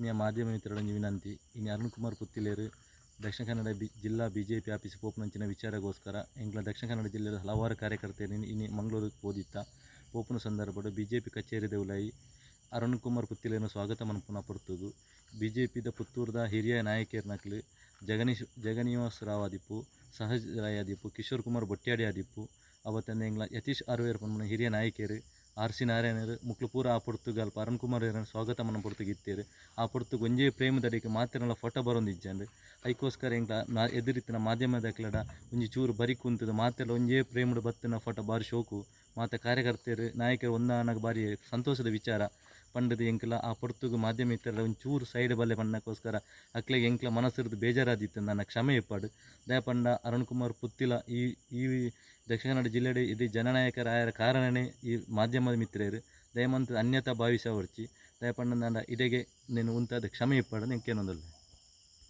ಆತ್ಮೀಯ ಮಾಧ್ಯಮ ಮಿತ್ರರ ವಿನಂತಿ, ಇನ್ನು ಅರುಣ್ ಕುಮಾರ್ ಪುತ್ತಿಲೇರು ದಕ್ಷಿಣ ಕನ್ನಡ ಬಿ, ಜಿಲ್ಲಾ ಬಿ ಜೆ ಪಿ ಆಫೀಸ್ ಪೋಪ್ನಂಚಿನ ವಿಚಾರಗೋಸ್ಕರ ಎಂಗ್ಲ ದಕ್ಷಿಣ ಕನ್ನಡ ಜಿಲ್ಲೆಯ ಹಲವಾರು ಕಾರ್ಯಕರ್ತರು ಇನ್ನು ಮಂಗಳೂರಿಗೆ ಓದಿತ್ತ. ಪೋಪುನ ಸಂದರ್ಭಡು ಬಿ ಜೆ ಪಿ ಕಚೇರಿದ ಉಲಾಯಿ ಅರುಣ್ ಕುಮಾರ್ ಪುತ್ತಿಲೇನು ಸ್ವಾಗತ ಮನ್ಪುನ ಪಡ್ತದು ಬಿ ಜೆ ಪಿದ ಪುತ್ತೂರದ ಹಿರಿಯ ನಾಯಕರ್ನಕ್ಲು ಜಗನೀಶ್, ಜಗನಿವಾಸ್ ರಾವ್ ಆದಿಪ್ಪು ಸಹಜ್ ರಾಯ್ ಆದಿಪ್ಪು, ಕಿಶೋರ್ ಕುಮಾರ್ ಬೊಟ್ಯಾಡಿ ಆದಿಪ್ಪು, ಅವತ್ತಂದ ಎಂಗ್ಲ, ಯತೀಶ್ ಆರ್ವೇರ್ ಪನ್ಮನ ಹಿರಿಯ ನಾಯಕರು ಆರ್ ಸಿ ನಾರಾಯಣರು ಮುಕ್ಲು ಪೂರ ಆ ಪೊರ್ತುಗಲ್ಪ ಅರುಣ್ ಕುಮಾರ್ ಅವರನ್ನು ಸ್ವಾಗತ ಮನ ಪೊರ್ತುಗಿತ್ತೇರು. ಆ ಪೊರ್ತು ಒಂಜೇ ಪ್ರೇಮದಡಿಗೆ ಮಾತೆನಲ ಫೋಟೋ ಬರೋಂದಿಜ್ಜಂದು ಐಕೋಸ್ಕರ ಎಂಗ್ಲ ನಾ ಎದುರಿತ್ತಿನ ಮಾಧ್ಯಮದಕ್ಲಡ ಒಂಜಿ ಚೂರು ಬರಿ ಕುಂತದ ಮಾತೆಲ್ಲ ಒಂಜೇ ಪ್ರೇಮಡು ಬತ್ತಿನ ಫೋಟೋ ಬಾರಿ ಶೋಕು. ಮಾತ ಕಾರ್ಯಕರ್ತರು ನಾಯಕರು ಒಂದಾನಾಗ ಬಾರಿ ಸಂತೋಷದ ವಿಚಾರ. ಪಂಡದ ಎಂಕ್ಲ, ಆ ಪೊರ್ತುಗು ಮಾಧ್ಯಮ ಇತ್ತರ ಒಂಚೂರು ಸೈಡ್ ಬಲ್ಲೆ ಪಣ್ಣಕ್ಕೋಸ್ಕರ ಅಕ್ಲೆಗೆ ಎಂಕ್ಲ ಮನಸ್ಸಿರ್ದು ಬೇಜಾರಾದಿತ್ತು ನನ್ನ ಕ್ಷಮೆ ಇಪ್ಪಾಡು ದಯಪಂಡ ಅರುಣ್ ಕುಮಾರ್ ಪುತ್ತಿಲ, ಈ ಈ ದಕ್ಷಿಣ ಕನ್ನಡ ಜಿಲ್ಲೆಡೆ ಇದು ಜನನಾಯಕರಾಯರ ಕಾರಣನೇ ಈ ಮಾಧ್ಯಮದ ಮಿತ್ರರು. ದಯಮಂತ ಅನ್ಯತಾ ಭಾವಿಸ ಹೊರ್ಚಿ. ದಯಪಂಡ ನನ್ನ ಇಡೆಗೆ ನೀನು ಉಂತಾದ ಕ್ಷಮೆ ಇಪ್ಪಾಡು ನೆಂಕೇನೊಂದಲ್ಲ?